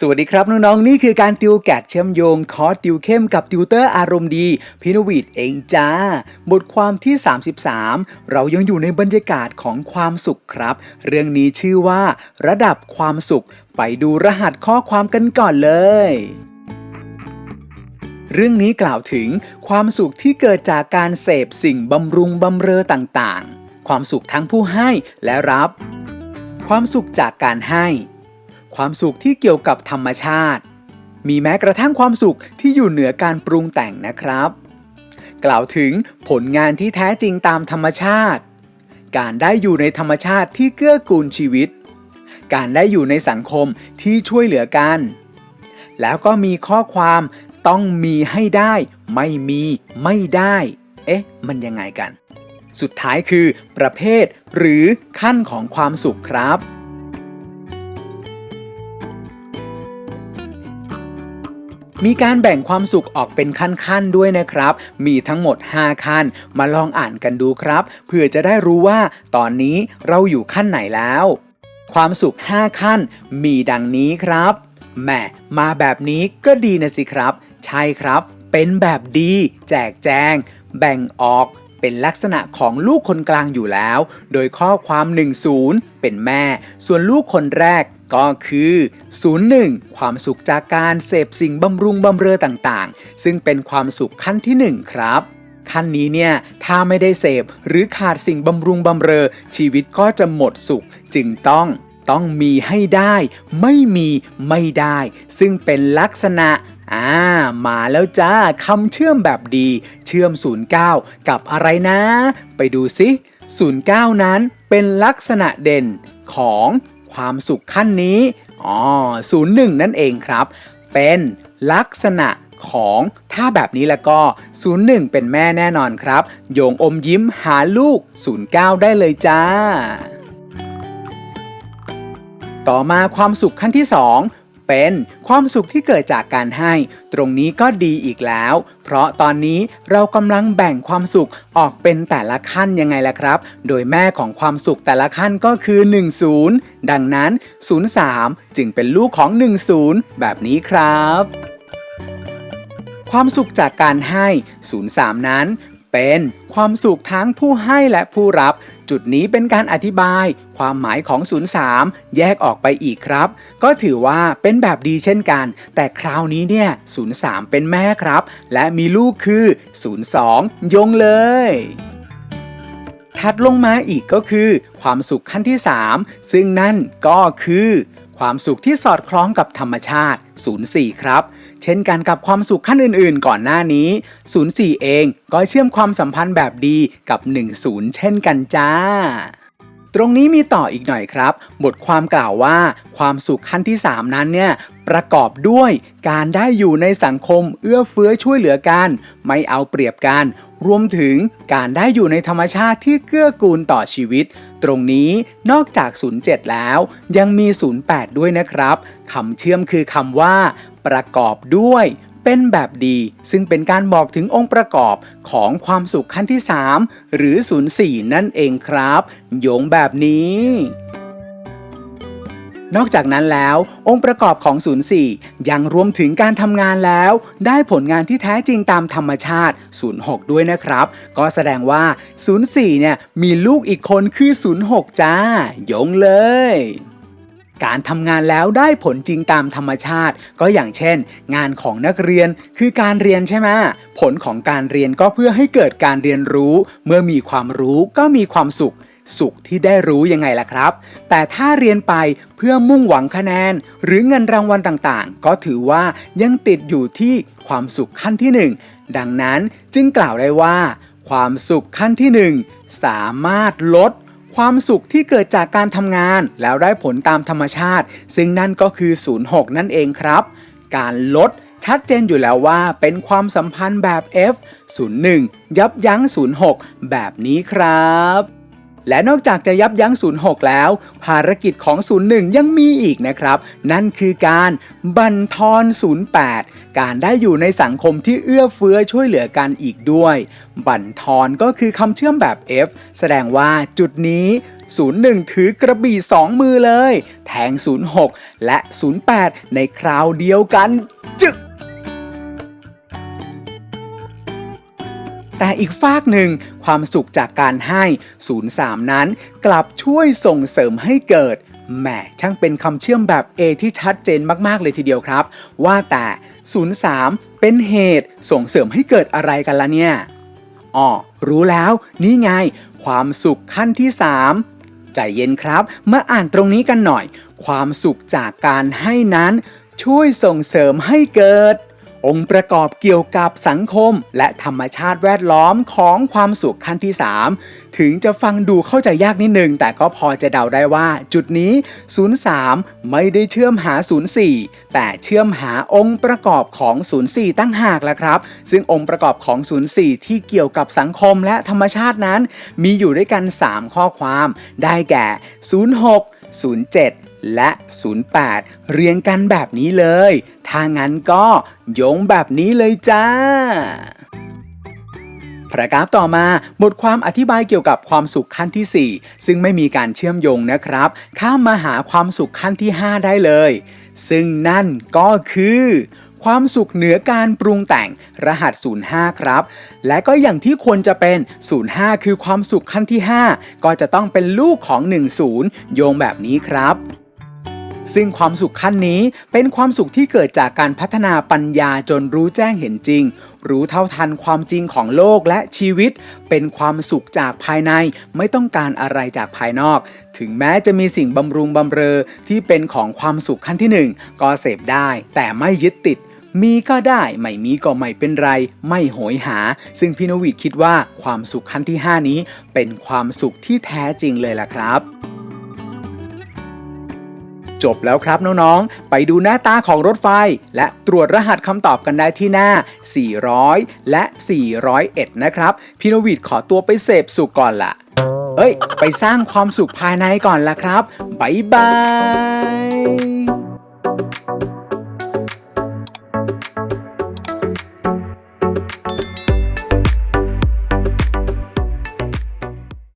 สวัสดีครับน้องๆนี่คือการติวแกดเชื่อมโยงคอร์สติวเข้มกับติวเตอร์อารมณ์ดีพินวิทย์เองจ้า บทความที่ 33 เรายังอยู่ในบรรยากาศของความสุขครับ เรื่องนี้ชื่อว่า ระดับความสุข ไปดูรหัสข้อความกันก่อนเลยเรื่องนี้กล่าวถึงความสุขที่เกิดจากการเสพสิ่งบำรุงบำเรอต่างๆ ความสุขทั้งผู้ให้และรับ ความสุขจากการให้ ความสุขที่เกี่ยวกับธรรมชาติ มีแม้กระทั่งความสุขที่อยู่เหนือการปรุงแต่งนะครับ กล่าวถึงผลงานที่แท้จริงตามธรรมชาติ การได้อยู่ในธรรมชาติที่เกื้อกูลชีวิต การได้อยู่ในสังคมที่ช่วยเหลือกัน แล้วก็มีข้อความต้องมีให้ได้ ไม่มีไม่ได้ เอ๊ะ มันยังไงกัน สุดท้ายคือประเภทหรือขั้นของความสุขครับ มีการแบ่งความสุขออกเป็นขั้นๆด้วยนะครับ มีทั้งหมด 5 ขั้น มาลองอ่านกันดูครับ เพื่อจะได้รู้ว่าตอนนี้เราอยู่ขั้นไหนแล้ว ความสุข 5 ขั้น มีดังนี้ครับแหมมาแบบนี้ก็ดีนะสิครับ ใช่ครับ เป็นแบบดี แจกแจง แบ่งออก เป็นลักษณะของลูกคนกลางอยู่แล้ว โดยข้อความ 10 เป็นแม่ ส่วนลูกคนแรกก็คือ 01 ความสุขจากการเสพสิ่งบำรุงบำเรอต่างๆ ซึ่งเป็นความสุขขั้นที่ 1 ครับขั้นนี้เนี่ยถ้าไม่ได้เสพหรือขาดสิ่งบำรุงบำเรอ ชีวิตก็จะหมดสุข จึงต้องต้องมีให้ได้ ไม่มีไม่ได้ ซึ่งเป็นลักษณะ อ่า มาแล้วจ้าคำเชื่อมแบบดี เชื่อม 09 กับอะไรนะ ไปดูสิ09 นั้นเป็นลักษณะเด่นของความสุขขั้นนี้อ๋อ01 นั่นเองครับ เป็นลักษณะของถ้าแบบนี้แล้วก็ 01 เป็นแม่แน่นอนครับ โยงอมยิ้มหาลูก 09 ได้เลยจ้า ต่อมาความสุขขั้นที่ 2 เป็น ความสุขที่เกิดจากการให้ ตรงนี้ก็ดีอีกแล้ว เพราะตอนนี้เรากำลังแบ่งความสุขออกเป็นแต่ละขั้นยังไงล่ะครับ โดยแม่ของความสุขแต่ละขั้นก็คือ 10 ดังนั้น 03 จึงเป็นลูกของ 10 แบบนี้ครับความสุขจากการให้ 03 นั้น เป็นความสุขทั้งผู้ให้และผู้รับ จุดนี้เป็นการอธิบาย ความหมายของ 03 แยกออกไปอีกครับ ก็ถือว่าเป็นแบบดีเช่นกัน แต่คราวนี้เนี่ย 03 เป็นแม่ครับ และมีลูกคือ 02 ยงเลยถัดลงมาอีกก็คือ ความสุขขั้นที่ 3 ซึ่งนั่นก็คือ ความสุขที่สอดคล้องกับธรรมชาติ 04 ครับ เช่นกันกับความสุขขั้นอื่นๆ ก่อนหน้านี้ 04 เองก็เชื่อมความสัมพันธ์แบบดีกับ 10 เช่นกันจ้า รงนี้มีต่ออีกหน่อยครับ บทความกล่าวว่า ความสุขขั้นที่ 3 นั้นเนี่ยประกอบด้วยการได้อยู่ในสังคมเอื้อเฟื้อช่วยเหลือกัน ไม่เอาเปรียบกัน รวมถึงการได้อยู่ในธรรมชาติที่เกื้อกูลต่อชีวิต ตรงนี้นอกจาก 07 แล้ว ยังมี 08 ด้วยนะครับคำเชื่อมคือคำว่า ประกอบด้วย เป็นแบบดี ซึ่งเป็นการบอกถึงองค์ประกอบของความสุขขั้นที่ 3 หรือ04นั่นเองครับโยงแบบนี้นอกจากนั้นแล้ว องค์ประกอบของ 04 ยังรวมถึงการทำงานแล้ว ได้ผลงานที่แท้จริงตามธรรมชาติ 06 ด้วยนะครับ ก็แสดงว่า 04 เนี่ยมีลูกอีกคนคือ 06 จ้า ยงเลย การทำงานแล้วได้ผลจริงตามธรรมชาติ ก็อย่างเช่น งานของนักเรียนคือการเรียนใช่ไหมผลของการเรียนก็เพื่อให้เกิดการเรียนรู้ เมื่อมีความรู้ก็มีความสุข สุขที่ได้รู้ยังไงล่ะครับ แต่ถ้าเรียนไปเพื่อมุ่งหวังคะแนน หรือเงินรางวัลต่างๆ ก็ถือว่ายังติดอยู่ที่ความสุขขั้นที่ 1 ดังนั้นจึงกล่าวได้ว่า ความสุขขั้นที่ 1 สามารถลด ความสุขที่เกิดจากการทำงานแล้วได้ผลตามธรรมชาติ ซึ่งนั่นก็คือ 06 นั่นเองครับ การลดชัดเจนอยู่แล้วว่าเป็นความสัมพันธ์แบบ F 01 ยับยั้ง 06 แบบนี้ครับ และนอกจากจะยับยั้ง 06 แล้ว ภารกิจของ 01 ยังมีอีกนะครับ นั่นคือการบันทอน 08 การได้อยู่ในสังคมที่เอื้อเฟื้อช่วยเหลือกันอีกด้วย บันทอนก็คือคำเชื่อมแบบ F แสดงว่าจุดนี้ 01 ถือกระบี่ 2 มือเลย แทง 06 และ 08 ในคราวเดียวกัน จึก แต่อีกฝากหนึ่งความสุขจากการให้ 03 นั้น กลับช่วยส่งเสริมให้เกิดแหมช่างเป็นคำเชื่อมแบบ A ที่ชัดเจนมากๆเลยทีเดียวครับ ว่าแต่ 03 เป็นเหตุส่งเสริมให้เกิดอะไรกันละเนี่ยอ๋อรู้แล้วนี่ไง ความสุขขั้นที่ 3 ใจเย็นครับ มาอ่านตรงนี้กันหน่อย ความสุขจากการให้นั้น ช่วยส่งเสริมให้เกิด องค์ประกอบเกี่ยวกับสังคม และธรรมชาติแวดล้อมของความสุขขั้นที่ 3 ถึงจะฟังดูเข้าใจยากนิดนึง แต่ก็พอจะเดาได้ว่าจุดนี้ 03 ไม่ได้เชื่อมหา 04 แต่เชื่อมหาองค์ประกอบของ 04 ตั้งหากแล้วครับ ซึ่งองค์ประกอบของ 04 ที่เกี่ยวกับสังคมและธรรมชาตินั้น มีอยู่ด้วยกัน 3 ข้อความ ได้แก่ 06 07 และ 08 เรียงกันแบบนี้เลย ถ้างั้นก็โยงแบบนี้เลยจ้าพรากราฟต่อมาบทความอธิบายเกี่ยวกับความสุขขั้นที่ 4 ซึ่งไม่มีการเชื่อมโยงนะครับ ข้ามมาหาความสุขขั้นที่ 5 ได้เลย ซึ่งนั่นก็คือ ความสุขเหนือการปรุงแต่งรหัส 05 ครับ และก็อย่างที่ควรจะเป็น 05 คือความสุขขั้นที่ 5 ก็จะต้องเป็นลูกของ 10 โยงแบบนี้ครับ ซึ่งความสุขขั้นนี้เป็นความสุขที่เกิดจากการพัฒนาปัญญาจนรู้แจ้งเห็นจริง รู้เท่าทันความจริงของโลกและชีวิต เป็นความสุขจากภายในไม่ต้องการอะไรจากภายนอก ถึงแม้จะมีสิ่งบำรุงบำเรอที่เป็นของความสุขขั้นที่หนึ่งก็เสพได้ แต่ไม่ยึดติดมีก็ได้ ไม่มีก็ไม่เป็นไร ไม่โหยหา ซึ่งพี่นวิดคิดว่าความสุขขั้นที่ 5 นี้ เป็นความสุขที่แท้จริงเลยล่ะครับ จบแล้วครับน้องๆ ไปดูหน้าตาของรถไฟ และตรวจรหัสคำตอบกันได้ที่หน้า 400 และ 401 นะครับ พี่นวิดขอตัวไปเสพสุขก่อนละเอ้ย ไปสร้างความสุขภายในก่อนละครับ บ๊ายบาย